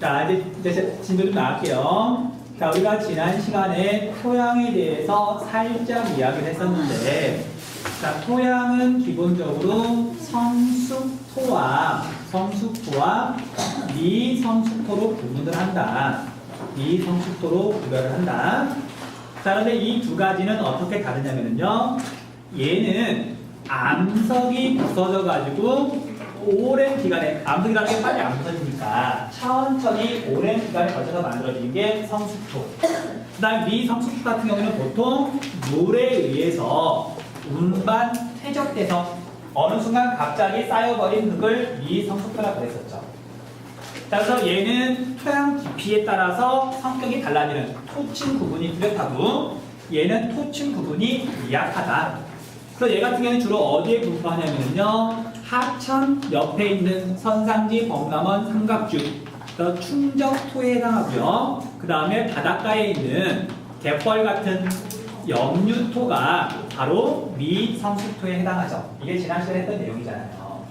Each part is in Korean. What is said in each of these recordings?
자, 이제, 이제 진도 좀 나갈게요. 자, 우리가 지난 시간에 토양에 대해서 살짝 이야기를 했었는데, 자, 토양은 기본적으로 성숙토와, 성숙토와 미성숙토로 구분을 한다. 미성숙토로 구별을 한다. 자, 그런데 이 두 가지는 어떻게 다르냐면요. 얘는 암석이 부서져 가지고 오랜 기간에 암석이라는 게 빨리 안 부서지니까 천천히 오랜 기간에 걸쳐서 만들어지는 게 성숙토. 그다음 미성숙토 같은 경우는 보통 물에 의해서 운반 퇴적돼서 어느 순간 갑자기 쌓여버린 흙을 미성숙토라고 그랬었죠. 자, 그래서 얘는 토양 깊이에 따라서 성격이 달라지는 토층 구분이 뚜렷하고 얘는 토층 구분이 미약하다. 그래서 얘 같은 경우는 주로 어디에 분포하냐면요. 하천 옆에 있는 선상지, 범람원, 삼각주, 그래서 충적토에 해당하고요. 그 다음에 바닷가에 있는 갯벌 같은 염류토가 바로 미성숙토에 해당하죠. 이게 지난 시간에 했던 내용이잖아요.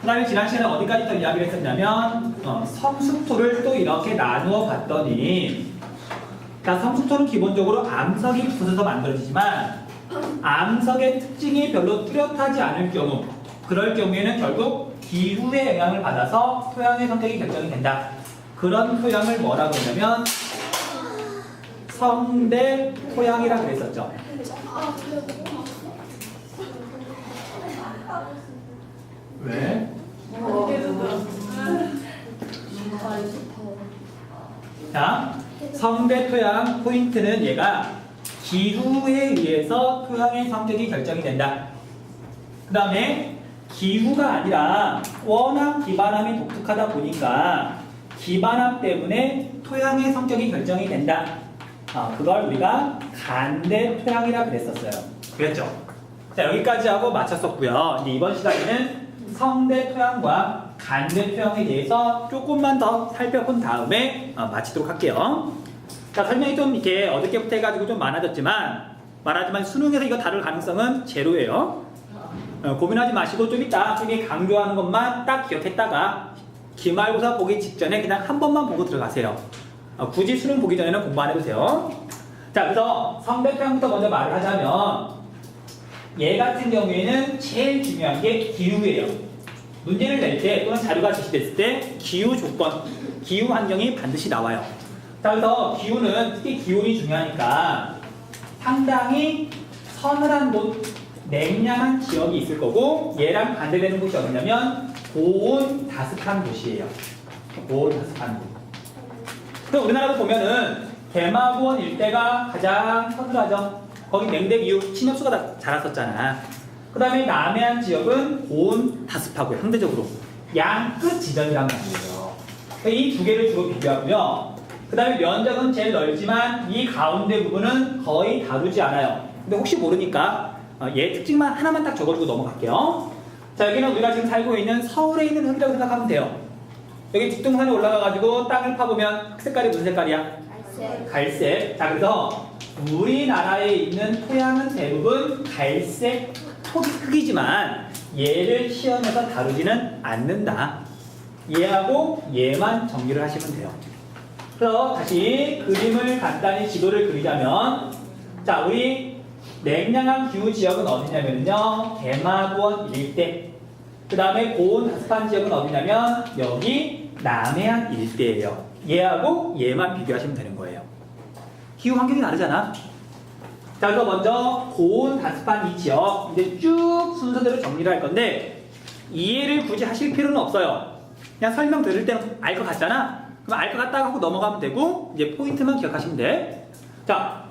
그 다음에 지난 시간에 어디까지 더 이야기를 했었냐면 어, 성숙토를 또 이렇게 나누어 봤더니 자, 성숙토는 기본적으로 암석이 부서져서 만들어지지만 암석의 특징이 별로 뚜렷하지 않을 경우 그럴 경우에는 결국 기후의 영향을 받아서 토양의 성격이 결정이 된다. 그런 토양을 뭐라고 하냐면 성대 토양이라고 그랬었죠. 왜? 자, 성대 토양 포인트는 얘가 기후에 의해서 토양의 성격이 결정이 된다. 그 다음에 기후가 아니라 워낙 기반함이 독특하다 보니까 기반함 때문에 토양의 성격이 결정이 된다. 아, 그걸 우리가 간대 토양이라 그랬었어요. 그랬죠? 자, 여기까지 하고 마쳤었고요. 이제 이번 시간에는 성대 토양과 간대 토양에 대해서 조금만 더 살펴본 다음에 어, 마치도록 할게요. 자, 설명이 좀 이렇게 어저께부터 해가지고 좀 많아졌지만, 말하지만 수능에서 이거 다룰 가능성은 제로예요. 어, 고민하지 마시고 좀 이따 저기 강조하는 것만 딱 기억했다가 기말고사 보기 직전에 그냥 한 번만 보고 들어가세요. 어, 굳이 수능 보기 전에는 공부 안 해도 돼요. 자, 그래서 성대표현부터 먼저 말을 하자면 얘 같은 경우에는 제일 중요한 게 기후예요. 문제를 낼 때 또는 자료가 제시됐을 때 기후 조건, 기후 환경이 반드시 나와요. 자, 그래서 기후는 특히 기온이 중요하니까 상당히 서늘한 곳, 냉량한 지역이 있을 거고 얘랑 반대되는 곳이 어디냐면 고온 다습한 곳이에요. 고온 다습한 곳. 그럼 우리나라도 보면은 대마고원 일대가 가장 서늘하죠. 거기 냉대 기후 침엽수가 다 자랐었잖아. 그 다음에 남해안 지역은 고온 다습하고요. 상대적으로 양끝 지점이란 말이에요. 이 두 개를 주로 비교하고요. 그 다음에 면적은 제일 넓지만 이 가운데 부분은 거의 다루지 않아요. 근데 혹시 모르니까 어, 얘 특징만 하나만 딱 적어주고 넘어갈게요. 자 여기는 우리가 지금 살고 있는 서울에 있는 흙이라고 생각하면 돼요. 여기 뒷동산에 올라가가지고 땅을 파보면 색깔이 무슨 색깔이야? 갈색. 자, 그래서 우리나라에 있는 토양은 대부분 갈색 흙이지만 얘를 시험에서 다루지는 않는다. 얘하고 얘만 정리를 하시면 돼요. 그래서 다시 그림을 간단히 지도를 그리자면 자, 우리 냉량한 기후 지역은 어디냐면요. 대마고원 일대. 그 다음에 고온 다습한 지역은 어디냐면 여기 남해안 일대예요. 얘하고 얘만 비교하시면 되는 거예요. 기후 환경이 다르잖아. 자, 그래서 먼저 고온 다습한 이 지역 이제 쭉 순서대로 정리를 할 건데 이해를 굳이 하실 필요는 없어요. 그냥 설명 들을 때는 알 것 같잖아. 그럼 알 것 같다고 넘어가면 되고 이제 포인트만 기억하시면 돼. 자,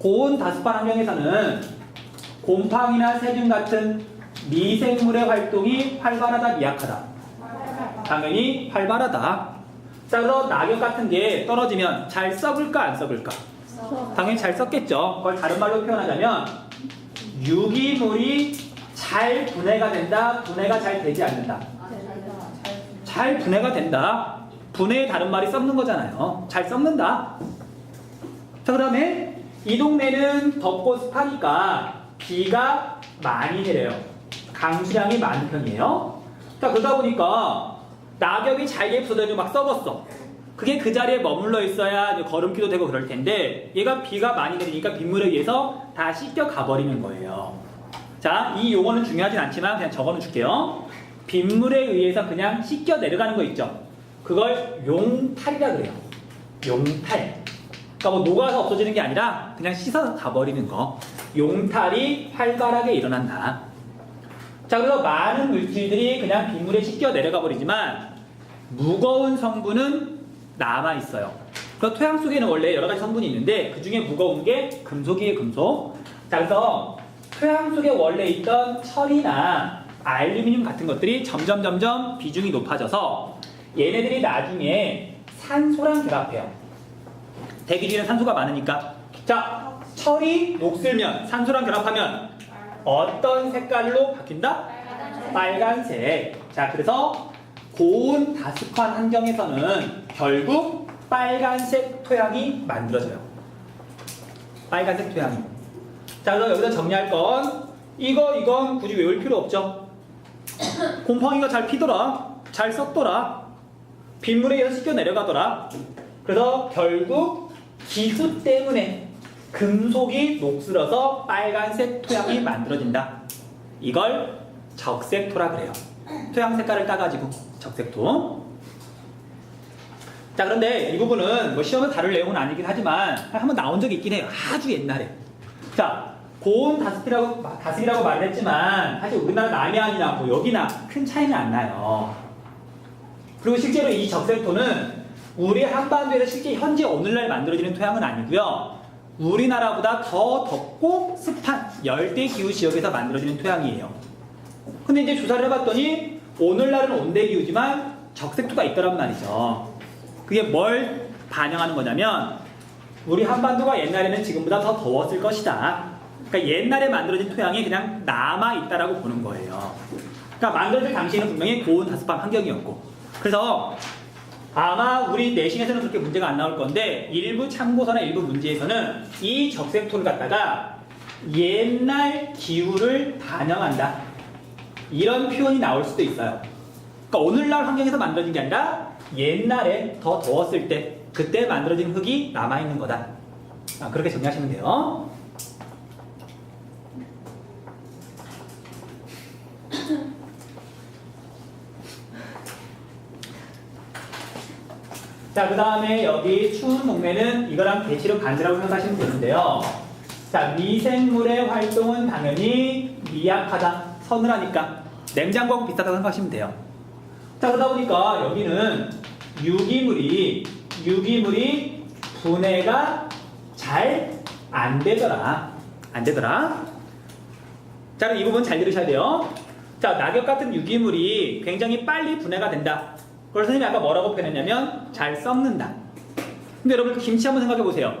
고온 다습한 환경에서는 곰팡이나 세균 같은 미생물의 활동이 활발하다 미약하다. 당연히 활발하다. 자, 그래서 낙엽 같은 게 떨어지면 잘 썩을까 안 썩을까? 당연히 잘 썩겠죠. 그걸 다른 말로 표현하자면 유기물이 잘 분해가 된다, 분해가 잘 되지 않는다. 잘 분해가 된다. 분해의 다른 말이 썩는 거잖아요. 잘 썩는다. 자, 그 다음에 이 동네는 덥고 습하니까 비가 많이 내려요. 강수량이 많은 편이에요. 자, 그러다 보니까 낙엽이 잘게 부서지고 막 썩었어. 그게 그 자리에 머물러 있어야 걸음기도 되고 그럴 텐데 얘가 비가 많이 내리니까 빗물에 의해서 다 씻겨 가버리는 거예요. 자, 이 용어는 중요하진 않지만 그냥 적어는 줄게요. 빗물에 의해서 그냥 씻겨 내려가는 거 있죠. 그걸 용탈이라 그래요. 용탈. 그러니까 뭐 녹아서 없어지는 게 아니라 그냥 씻어서 가버리는 거. 용탈이 활발하게 일어난다. 자, 그래서 많은 물질들이 그냥 빗물에 씻겨 내려가 버리지만 무거운 성분은 남아 있어요. 그 토양 속에는 원래 여러 가지 성분이 있는데 그 중에 무거운 게 금속이에요, 금속. 자, 그래서 토양 속에 원래 있던 철이나 알루미늄 같은 것들이 점점 점점 비중이 높아져서 얘네들이 나중에 산소랑 결합해요. 대기 중에는 산소가 많으니까. 자, 철이 녹슬면 산소랑 결합하면 어떤 색깔로 바뀐다? 빨간색. 자, 그래서 고온 다습한 환경에서는 결국 빨간색 토양이 만들어져요. 빨간색 토양이. 자, 그래서 여기서 정리할 건 이거 이건 굳이 외울 필요 없죠. 곰팡이가 잘 피더라. 잘 썩더라. 빗물에 의해서 씻겨 내려가더라. 그래서 결국 기수 때문에 금속이 녹슬어서 빨간색 토양이 만들어진다. 이걸 적색토라 그래요. 토양 색깔을 따가지고 적색토. 자 그런데 이 부분은 뭐 시험에 다룰 내용은 아니긴 하지만 한번 나온 적이 있긴 해요. 아주 옛날에. 자 고온 다습이라고 다습이라고 말을 했지만 사실 우리나라 남해안이나 뭐 여기나 큰 차이는 안 나요. 그리고 실제로 이 적색토는 우리 한반도에서 실제 현재 오늘날 만들어지는 토양은 아니고요. 우리나라보다 더 덥고 습한 열대 기후 지역에서 만들어지는 토양이에요. 근데 이제 조사를 해봤더니 오늘날은 온대 기후지만 적색토가 있더란 말이죠. 그게 뭘 반영하는 거냐면 우리 한반도가 옛날에는 지금보다 더 더웠을 것이다. 그러니까 옛날에 만들어진 토양이 그냥 남아 있다라고 보는 거예요. 그러니까 만들어질 당시에는 분명히 고온 다습한 환경이었고 그래서 아마 우리 내신에서는 그렇게 문제가 안 나올 건데 일부 참고서나 일부 문제에서는 이 적색토를 갖다가 옛날 기후를 반영한다. 이런 표현이 나올 수도 있어요. 그러니까 오늘날 환경에서 만들어진 게 아니라 옛날에 더 더웠을 때 그때 만들어진 흙이 남아있는 거다. 아, 그렇게 정리하시면 돼요. 자, 그 다음에 여기 추운 동네는 이거랑 대치로 반대라고 생각하시면 되는데요. 자, 미생물의 활동은 당연히 미약하다. 서늘하니까. 냉장고하고 비슷하다고 생각하시면 돼요. 자, 그러다 보니까 여기는 유기물이, 유기물이 분해가 잘 안 되더라. 안 되더라. 자, 그럼 이 부분 잘 들으셔야 돼요. 자, 낙엽 같은 유기물이 굉장히 빨리 분해가 된다. 그걸 선생님이 아까 뭐라고 표현했냐면 잘 썩는다. 근데 여러분 그 김치 한번 생각해 보세요.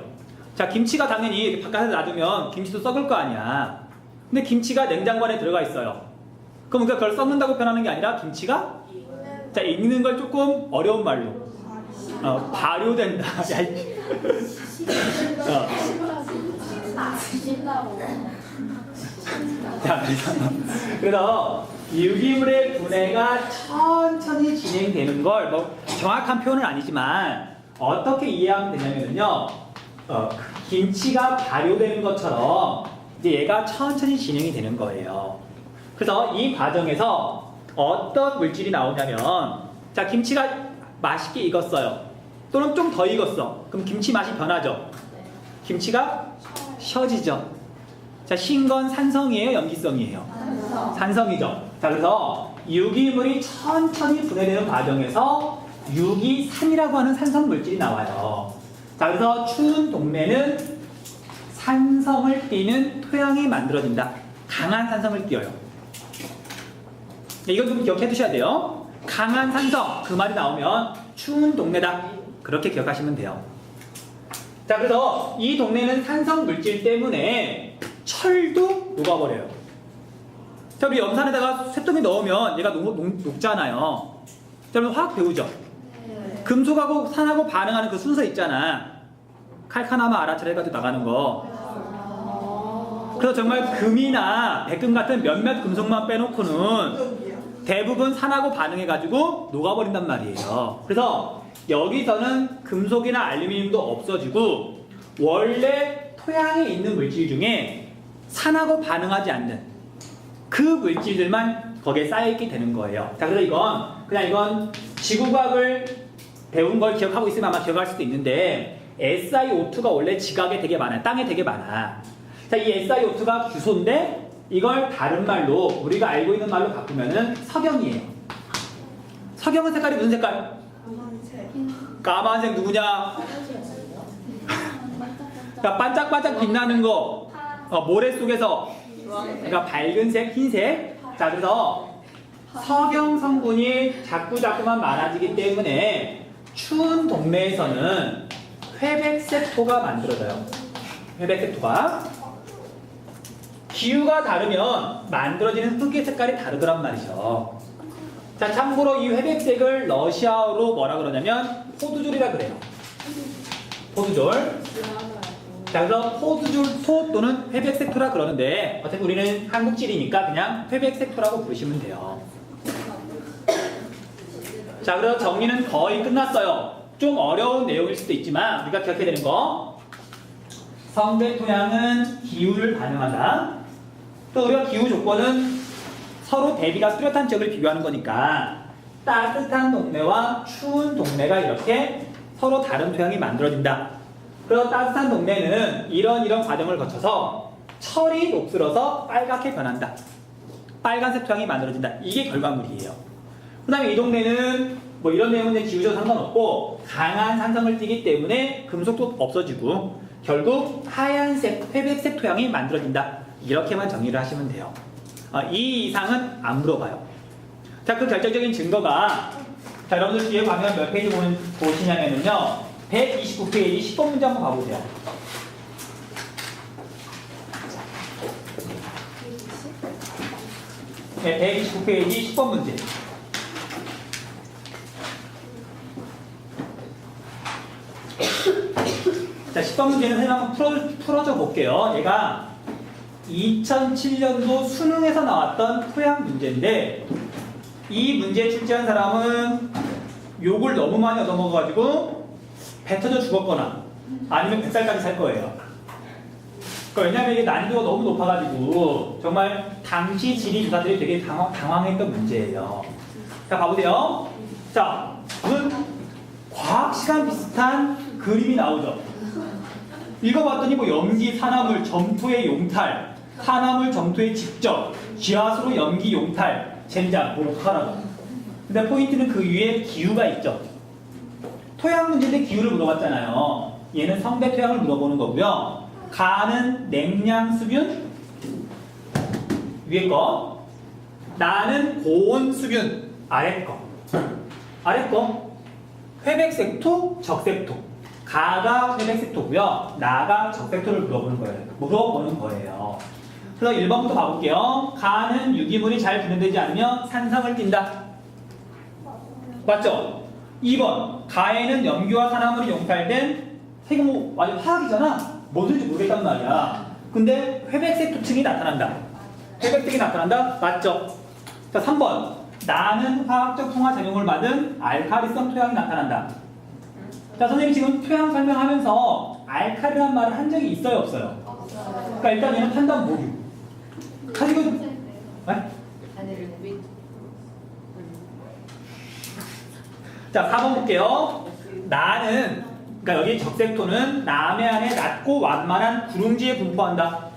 자, 김치가 당연히 바깥에 놔두면 김치도 썩을 거 아니야. 근데 김치가 냉장고 안에 들어가 있어요. 그럼 우리가 그걸 썩는다고 표현하는 게 아니라 김치가 자, 읽는 걸 조금 어려운 말로 어, 발효된다. 야, 이- 어. 자, 그래서, 그래서 유기물의 분해가 천천히 진행되는 걸 뭐 정확한 표현은 아니지만 어떻게 이해하면 되냐면요. 어, 김치가 발효되는 것처럼 이제 얘가 천천히 진행이 되는 거예요. 그래서 이 과정에서 어떤 물질이 나오냐면 자 김치가 맛있게 익었어요. 또는 좀 더 익었어. 그럼 김치 맛이 변하죠. 김치가 쉬어지죠. 자, 신건 산성이에요, 염기성이에요? 산성이죠. 자, 그래서 유기물이 천천히 분해되는 과정에서 유기산이라고 하는 산성 물질이 나와요. 자, 그래서 추운 동네는 산성을 띠는 토양이 만들어진다. 강한 산성을 띠어요. 네, 이건 좀 기억해 두셔야 돼요. 강한 산성, 그 말이 나오면 추운 동네다. 그렇게 기억하시면 돼요. 자, 그래서 이 동네는 산성 물질 때문에 철도 녹아버려요. 자, 우리 염산에다가 쇳덩이 넣으면 얘가 녹, 녹, 녹잖아요. 자, 여러분 화학 배우죠? 금속하고 산하고 반응하는 그 순서 있잖아. 칼카나마 아라처럼 해가지고 나가는 거. 그래서 정말 금이나 백금 같은 몇몇 금속만 빼놓고는 대부분 산하고 반응해가지고 녹아버린단 말이에요. 그래서 여기서는 금속이나 알루미늄도 없어지고 원래 토양에 있는 물질 중에 산하고 반응하지 않는 그 물질들만 거기에 쌓여있게 되는 거예요. 자, 그래서 이건 그냥 이건 지구과학을 배운 걸 기억하고 있으면 아마 기억할 수도 있는데 SiO2가 원래 지각에 되게 많아요. 땅에 되게 많아. 자, 이 SiO2가 규소인데 이걸 다른 말로 우리가 알고 있는 말로 바꾸면은 석영이에요. 석영은 색깔이 무슨 색깔? 까만색 누구냐? 그러니까 반짝반짝 빛나는 거 어, 모래 속에서 그러니까 밝은색, 흰색. 자, 그래서 석영 성분이 자꾸 자꾸만 많아지기 때문에 추운 동네에서는 회백색토가 만들어져요. 회백색토가 기후가 다르면 만들어지는 흙의 색깔이 다르더란 말이죠. 자, 참고로 이 회백색을 러시아어로 뭐라 그러냐면 포두졸이라 그래요. 포두졸. 자, 그래서 포두졸 소 또는 회백색토라 그러는데 어차피 우리는 한국질이니까 그냥 회백색토라고 부르시면 돼요. 자, 그래서 정리는 거의 끝났어요. 좀 어려운 내용일 수도 있지만 우리가 기억해야 되는 거 성배 토양은 기후를 반영한다. 또 우리가 기후 조건은 서로 대비가 뚜렷한 지역을 비교하는 거니까 따뜻한 동네와 추운 동네가 이렇게 서로 다른 토양이 만들어진다. 그래서 따뜻한 동네는 이런 이런 과정을 거쳐서 철이 녹슬어서 빨갛게 변한다. 빨간색 토양이 만들어진다. 이게 결과물이에요. 그 다음에 이 동네는 뭐 이런 내용은 기후적 상관없고 강한 산성을 띠기 때문에 금속도 없어지고 결국 하얀색, 회백색 토양이 만들어진다. 이렇게만 정리를 하시면 돼요. 아, 이 이상은 안 물어봐요. 자, 그 결정적인 증거가 자, 여러분들 뒤에 가면 몇 페이지 보시냐면요. 129페이지 10번 문제 한번 봐보세요. 네, 129페이지 10번 문제. 자, 10번 문제는 한번 풀어, 풀어줘 볼게요. 얘가 2007년도 수능에서 나왔던 토양 문제인데 이 문제 출제한 사람은 욕을 너무 많이 얻어먹어가지고 배 터져 죽었거나 아니면 뱃살까지 살 거예요. 그러니까 왜냐면 이게 난이도가 너무 높아가지고 정말 당시 지리 교사들이 되게 당황, 당황했던 문제예요. 자 봐보세요. 자 무슨 과학 시간 비슷한 그림이 나오죠. 읽어봤더니 뭐 염기, 산화물, 점토의 용탈, 산화물, 점토의 직접, 지하수로 염기, 용탈, 젠장, 뭐 어떡하라고. 근데 포인트는 그 위에 기후가 있죠. 토양 문제인데 기후를 물어봤잖아요. 얘는 성배 토양을 물어보는 거고요. 가는 냉량 수균 위에 거, 나는 고온 수균 아래 거, 아래 거 회백색 토, 적색 토. 가가 회백색 토고요. 나가 적색 토를 물어보는 거예요. 물어보는 거예요. 그래서 1번부터 봐볼게요. 가는 유기물이 잘 분해되지 않으면 산성을 띈다. 맞죠? 2번. 가에는 염기와 산화물이 용탈된 이거 뭐 완전 화학이잖아. 뭐든지 모르겠단 말이야. 근데 회백색 토층이 나타난다. 회백색이 나타난다? 맞죠? 자, 3번. 나는 화학적 풍화 작용을 받은 알카리성 토양이 나타난다. 자, 선생님 지금 토양 설명하면서 알카리란 말을 한 적이 있어요, 없어요? 그러니까 일단 얘는 판단 모류. 가지고 네? 자, 4번 볼게요. 나는 그러니까 여기 적색토는 남해 안에 낮고 완만한 구릉지에 분포한다.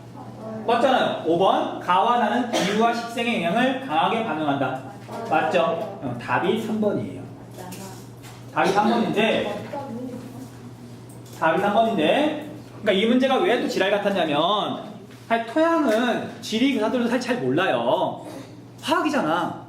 맞잖아요. 5번 가와 나는 기후와 식생의 영향을 강하게 반영한다. 맞죠? 어, 답이 3번이에요. 답이 3번인데 답이 3번인데 그러니까 이 문제가 왜 또 지랄 같았냐면 토양은 지리 교사들도 사실 잘 몰라요. 화학이잖아.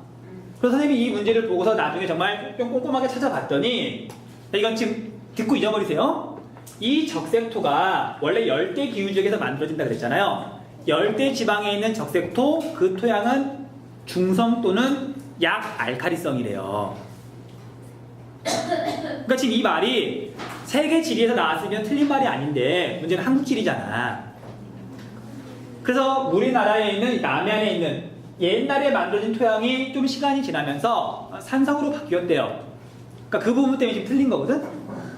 그래서 선생님이 이 문제를 보고서 나중에 정말 좀 꼼꼼하게 찾아봤더니 이건 지금 듣고 잊어버리세요. 이 적색토가 원래 열대 기후 지역에서 만들어진다 그랬잖아요. 열대 지방에 있는 적색토 그 토양은 중성 또는 약 알카리성이래요. 그러니까 지금 이 말이 세계 지리에서 나왔으면 틀린 말이 아닌데 문제는 한국 지리잖아. 그래서 우리나라에 있는 남해안에 있는 옛날에 만들어진 토양이 좀 시간이 지나면서 산성으로 바뀌었대요. 그러니까 그 부분 때문에 지금 틀린 거거든.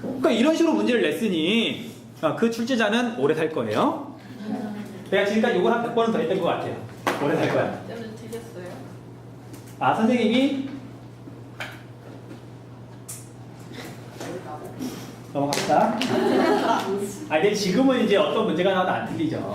그러니까 이런 식으로 문제를 냈으니 어, 그 출제자는 오래 살 거예요. 내가 지금까지 이걸 한 100번은 더 했던 것 같아요. 오래 살 거야. 아 선생님이 넘어갑시다. 아 근데 지금은 이제 어떤 문제가 나와도 안 틀리죠.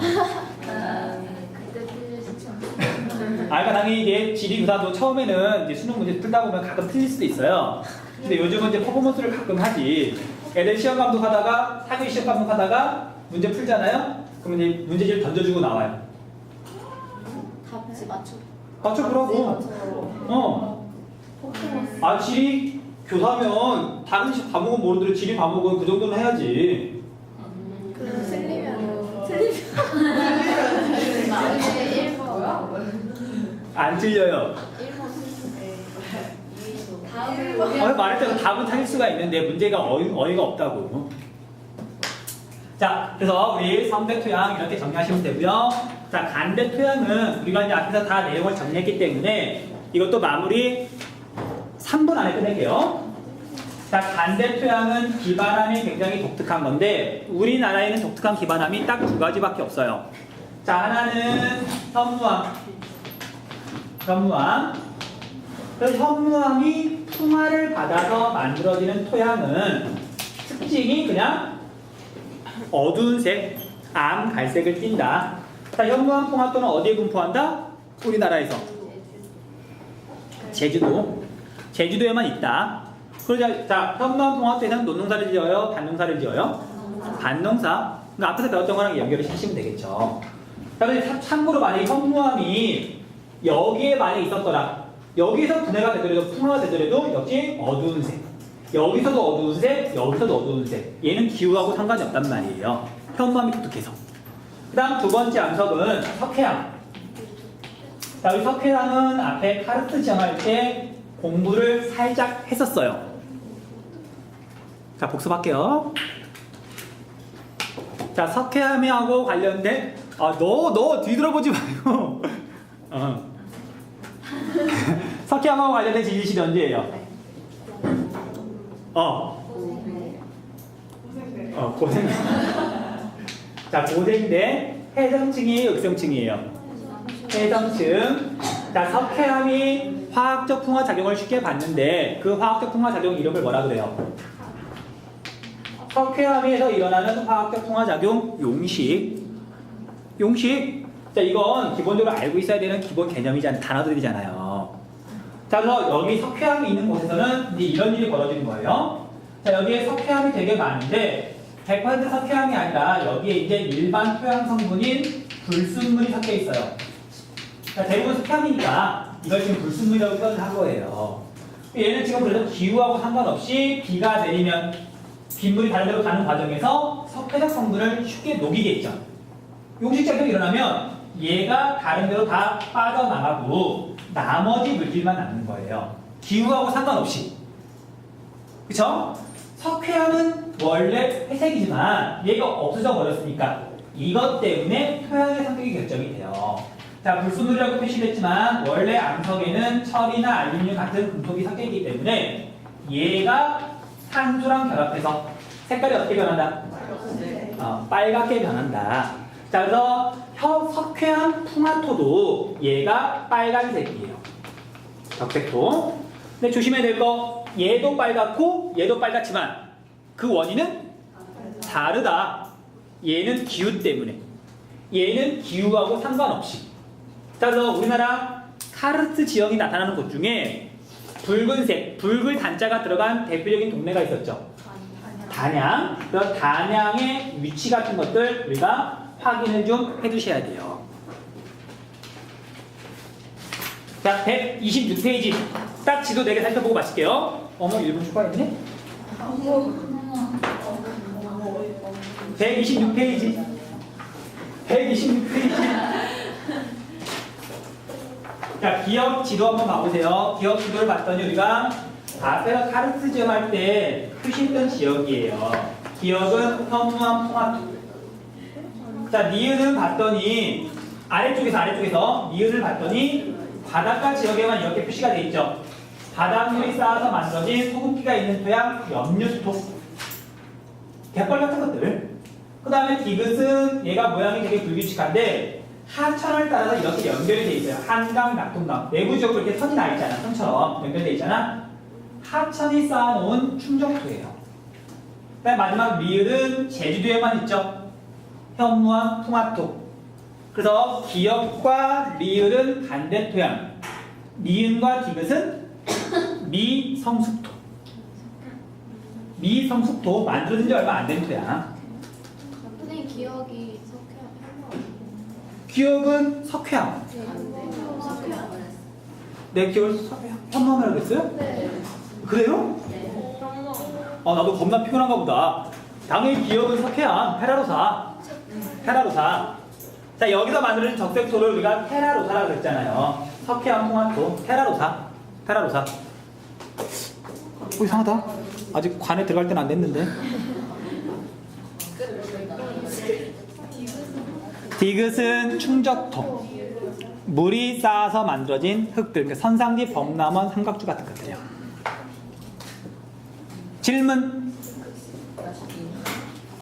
틀리시죠? 아 그러니까 당연히 이게 지리교사도 처음에는 이제 수능 문제 풀다 보면 가끔 틀릴 수도 있어요. 근데 요즘은 이제 퍼포먼스를 가끔 하지. 애들 시험 감독하다가 사교육 시험 감독하다가 문제 풀잖아요. 그러면 이제 문제지를 던져주고 나와요. 답지 맞춰. 맞춰 보라고. 어. 아 지리 교사면 다른 시 과목은 모르더라도 지리 과목은 그 정도는 해야지. 그럼 안 틀려요. 1번 다음에 어, 말했대로 답은 찾을 수가 있는데 문제가 어이, 어이가 없다고. 자, 그래서 우리 선대 토양 이렇게 정리하시면 되고요. 자, 간대 토양은 우리가 이제 앞에서 다 내용을 정리했기 때문에 이것도 마무리 3분 안에 끝낼게요. 자, 간대 토양은 기반함이 굉장히 독특한 건데 우리나라에는 독특한 기반함이 딱 두 가지밖에 없어요. 자, 하나는 현무암. 현무암. 그 현무암이 풍화를 받아서 만들어지는 토양은 특징이 그냥 어두운 색, 암 갈색을 띈다. 자, 현무암 풍화토는 어디에 분포한다? 우리나라에서. 제주도. 제주도에만 있다. 그러자, 자, 현무암 풍화토에서는 논농사를 지어요? 반농사를 지어요? 반농사. 그러니까 앞에서 배웠던 거랑 연결을 시키시면 되겠죠. 자, 근데 참- 참고로 만약에 현무암이 여기에 만약에 있었더라. 여기서 분해가 되더라도 풍화가 되더라도 역시 어두운 색. 여기서도 어두운 색, 여기서도 어두운 색. 얘는 기후하고 상관이 없단 말이에요. 현무암이 독특해서. 그 다음 두 번째 암석은 석회암. 자, 우리 석회암은 앞에 카르트 정할 때 공부를 살짝 했었어요. 자, 복습할게요. 자, 석회암하고 관련된, 아, 너, 너 뒤돌아보지 말고. 어. 석회암하고 관련된 지지실이 언제예요? 어, 어, 고생. 자, 고생대 해성층이에요, 흑성층이에요? 해성층. 자, 석회암이 화학적 풍화 작용을 쉽게 봤는데 그 화학적 풍화 작용 이름을 뭐라 그래요? 석회암에서 일어나는 화학적 풍화 작용 용식. 용식. 자, 이건 기본적으로 알고 있어야 되는 기본 개념이잖아요. 단어들이잖아요. 자, 그래서 여기 석회암이 있는 곳에서는 이제 이런 일이 벌어지는 거예요. 자, 여기에 석회암이 되게 많은데 100% 석회암이 아니라 여기에 이제 일반 토양 성분인 불순물이 섞여 있어요. 자, 대부분 석회암이니까 이걸 지금 불순물이라고 표현을 한 거예요. 얘는 지금 그래도 기후하고 상관없이 비가 내리면 빗물이 다른 데로 가는 과정에서 석회적 성분을 쉽게 녹이겠죠. 용식작용이 일어나면 얘가 다른 데로 다 빠져나가고 나머지 물질만 남는 거예요. 기후하고 상관없이. 그쵸? 석회암은 원래 회색이지만 얘가 없어져 버렸으니까 이것 때문에 토양의 성격이 결정이 돼요. 자, 불순물이라고 표시했지만 원래 암석에는 철이나 알루미늄 같은 금속이 섞여 있기 때문에 얘가 산소랑 결합해서 색깔이 어떻게 변한다? 어, 빨갛게 변한다. 자, 그래서 혀 석회암 풍화토도 얘가 빨간색이에요. 적색토. 근데 조심해야 될 거, 얘도 빨갛고 얘도 빨갛지만 그 원인은 다르다. 얘는 기후 때문에. 얘는 기후하고 상관없이. 자, 그래서 우리나라 카르트 지형이 나타나는 곳 중에 붉은색, 붉은 단자가 들어간 대표적인 동네가 있었죠. 단양. 그래서 단양의 위치 같은 것들 우리가 확인을 좀 해두셔야 돼요. 자, 126페이지. 딱 지도 4개 살펴보고 마실게요. 어머, 1분 추가했네? 126페이지. 126페이지. 자, 기억 지도 한번 봐보세요. 기억 지도를 봤더니 우리가 앞에서 카르트 지역 할 때 표시했던 지역이에요. 기억은 현무암 통합. 자, 니은은 봤더니 아래쪽에서 아래쪽에서 니은을 봤더니 바닷가 지역에만 이렇게 표시가 돼 있죠. 바닷물이 쌓아서 만들어진 소금기가 있는 토양, 염류토. 갯벌 같은 것들. 그 다음에 디귿은 얘가 모양이 되게 불규칙한데 하천을 따라서 이렇게 연결이 돼 있어요. 한강, 낙동강. 내부적으로 이렇게 선이 나 있잖아. 선처럼 연결돼 있잖아. 하천이 쌓아놓은 충정토예요. 그다음 마지막 리을은 제주도에만 있죠. 현무암, 풍화토. 그래서 기역과 리을은 반대 토양. 니은과 디귿은 미성숙토. 미성숙토 만들어진 지 얼마 안 된 토양. 선생님 기억이 석회암 기억은 석회암. 내 기억을 석회암. 현무암이라고 했어요? 네 그래요? 아 나도 겁나 피곤한가 보다. 당연히 기억은 석회암, 페라로사. 페라로사. 자 여기서 만들어진 적색토를 우리가 페라로사라고 그랬잖아요. 석회암, 홍화토, 페라로사. 페라로사. 어, 이상하다. 아직 관에 들어갈 때는 안 됐는데. 디귿은 충적토. 물이 쌓아서 만들어진 흙들, 그러니까 선상지, 범람원, 삼각주 같은 것들이요. 질문.